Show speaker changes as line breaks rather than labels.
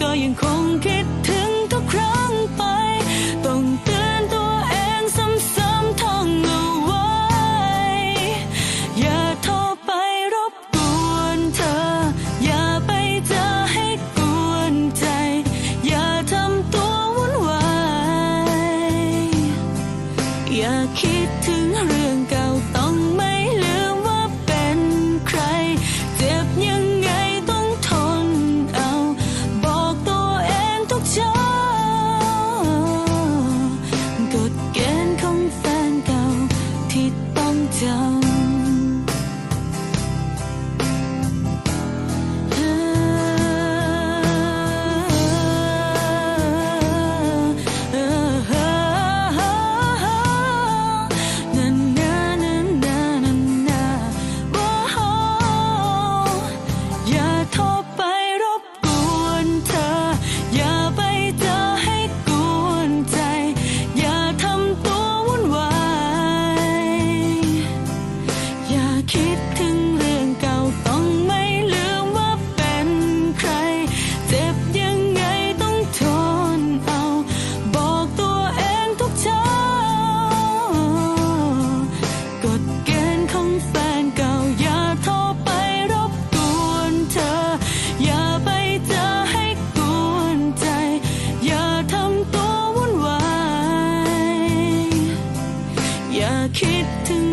ก็ยัคง คิดถึงเรื่องเก่าต้องไม่ลืมว่าเป็นใคร เจ็บยังไงต้องทนเอา บอกตัวเองทุกเช้ากฎเกณฑ์ของแฟนเก่าอย่าโทรไปรบกวนเธอ อย่าไปจอให้กวนใจ อย่าทำตัววุ่นวาย อย่าคิดถึง